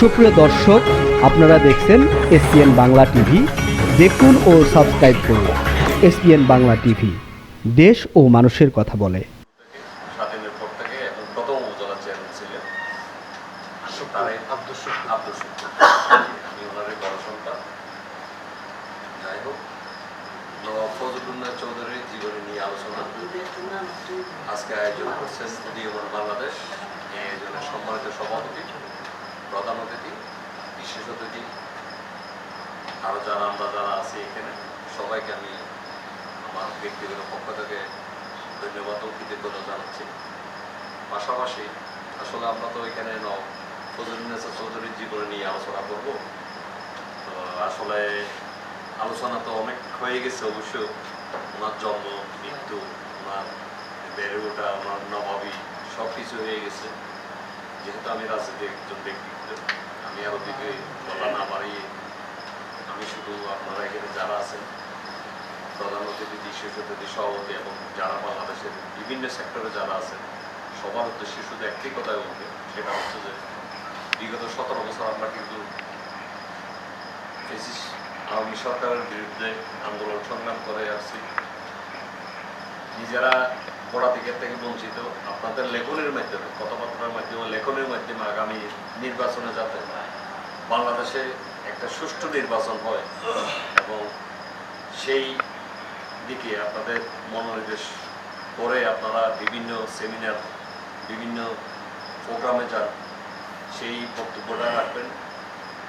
সুপ্রিয় দর্শক, আপনারা দেখছেন এসপিএন বাংলা টিভি। দেখুন ও সাবস্ক্রাইব করুন এসপিএন বাংলা টিভি। দেশ ও মানুষের কথা বলে। আজকে আয়োজন করছেন বাংলাদেশ। সম্মানিত সভাপতি প্রধান অতিথি, বিশেষ অতিথি আরও যারা আমরা যারা আছি এখানে, সবাইকে আমি আমার ব্যক্তিগত পক্ষ থেকে ধন্যবাদ ও কৃতজ্ঞতা জানাচ্ছি। পাশাপাশি আসলে আমরা তো এখানে ন ফজলুন্নেসা চৌধুরীর জীবনে নিয়ে আলোচনা করব। তো আসলে আলোচনা তো অনেক হয়ে গেছে অবশ্য। ওনার জন্ম, মৃত্যু, ওনার বেড়ে ওঠা, ওনার নবাবী সব কিছু হয়ে গেছে। যেহেতু আমি রাজনীতি একজন ব্যক্তিত্ব আমি আরও দিকে বলা না বাড়িয়ে আমি শুধু আপনারা এখানে যারা আছেন, প্রধান অতিথি বিশেষ অতিথি সভাপতি এবং যারা বাংলাদেশের বিভিন্ন সেক্টরে যারা আছেন, সবার উদ্দেশ্যে শুধু একটি কথাই বলবে, সেটা হচ্ছে যে বিগত সতেরো বছর আমরা কিন্তু আওয়ামী সরকারের বিরুদ্ধে আন্দোলন সংগ্রাম করে আসছি। নিজেরা ভোটাধিকার থেকে বঞ্চিত। আপনাদের লেখনের মাধ্যমে, কথাবার্তার মাধ্যমে, লেখনের মাধ্যমে আগামী নির্বাচনে যাতে বাংলাদেশে একটা সুষ্ঠু নির্বাচন হয় এবং সেই দিকে আপনাদের মনোনিবেশ করে আপনারা বিভিন্ন সেমিনার, বিভিন্ন প্রোগ্রামে যান, সেই বক্তব্যটা রাখবেন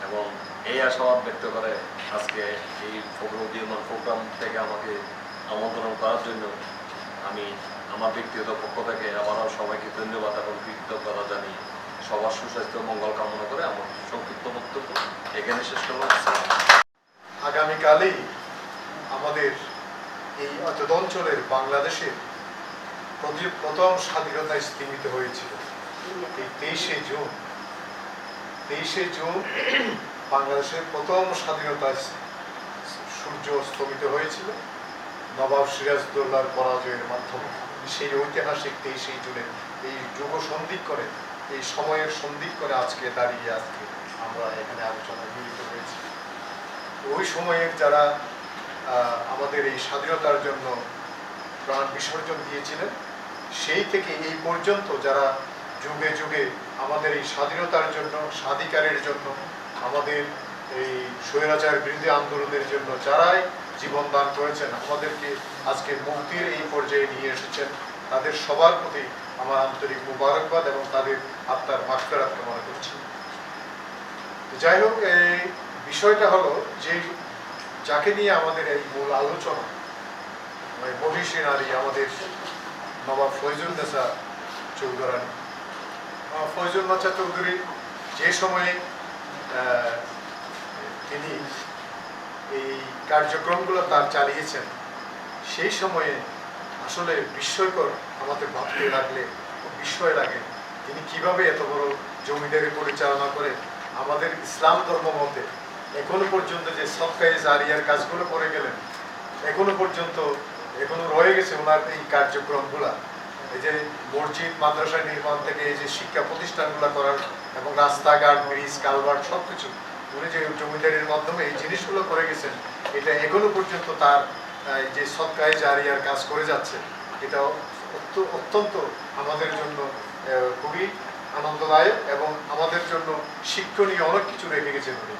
এবং এই আশাবাদ ব্যক্ত করে আজকে এই প্রোগ্রাম প্রোগ্রাম থেকে আমাকে আমন্ত্রণ করার জন্য আমি আমার ব্যক্তিগত পক্ষ থেকে আবারও সবাইকে ধন্যবাদ এবং কৃতজ্ঞতা জানিয়ে সবার সুস্বাস্থ্য মঙ্গল কামনা করে আমার সংক্ষিপ্ত বক্তব্য এখানে শেষ করলাম। আগামীকালেই আমাদের এই অতদ অঞ্চলের বাংলাদেশের প্রথম স্বাধীনতা স্থিমিত হয়েছিল। এই তেইশে জুন তেইশে জুন বাংলাদেশের প্রথম স্বাধীনতা সূর্য স্তমিত হয়েছিল। নবাব সিরাজদৌল্লার পরাজয়ের মাধ্যমে। সেই ঐতিহাসিক তেইশে জুনে এই যুগ সন্ধিক করে, এই সময়ের সন্ধিক করে আজকে দাঁড়িয়ে আজকে আমরা এখানে আলোচনায় মিলিত হয়েছি। ওই সময়ের যারা আমাদের এই স্বাধীনতার জন্য প্রাণ বিসর্জন দিয়েছিলেন, সেই থেকে এই পর্যন্ত যারা যুগে যুগে আমাদের এই স্বাধীনতার জন্য, স্বাধিকারের জন্য, আমাদের এই স্বৈরাচার বিরোধী আন্দোলনের জন্য যারাই জীবন দান করেছেন। আমাদেরকে আজকে মুক্তির এই পর্যায়ে নিয়ে এসেছেন। তাদের সবার প্রতি আমার আন্তরিক মুবারকবাদ এবং তাদের আত্মার মাফেরাত কামনা করছি। যাই হোক, এই বিষয়টা হলো যে যাকে নিয়ে আমাদের এই মূল আলোচনা মহিষী নারী, আমাদের নবাব ফৈজুল নেসা চৌধুরানী। ফৈজুল নেসা চৌধুরী যে সময়ে তিনি এই কার্যক্রমগুলো তার চালিয়েছেন। সেই সময়ে আসলে বিস্ময়কর আমাদের ভাবতে লাগলে বিস্ময় লাগে, তিনি কীভাবে এত বড় জমিদারি পরিচালনা করে আমাদের ইসলাম ধর্ম মতে এখনও পর্যন্ত যে সৎকাই জারিয়ার কাজগুলো করে গেলেন, এখনও পর্যন্ত এখনও রয়ে গেছে ওনার এই কার্যক্রমগুলা। এই যে মসজিদ মাদ্রাসা নির্মাণ থেকে এই যে শিক্ষা প্রতিষ্ঠানগুলো করার এবং রাস্তাঘাট, ব্রিজ, কালভার্ট সব কিছু উনি যে জমিদারির মাধ্যমে এই জিনিসগুলো করে গেছেন, এটা এখনও পর্যন্ত তার যে সৎকায় জারিয়ার কাজ করে যাচ্ছে, এটা অত্য- অত্যন্ত আমাদের জন্য খুবই আনন্দদায়ক এবং আমাদের জন্য শিক্ষণীয় অনেক কিছু রেখে গেছেন উনি।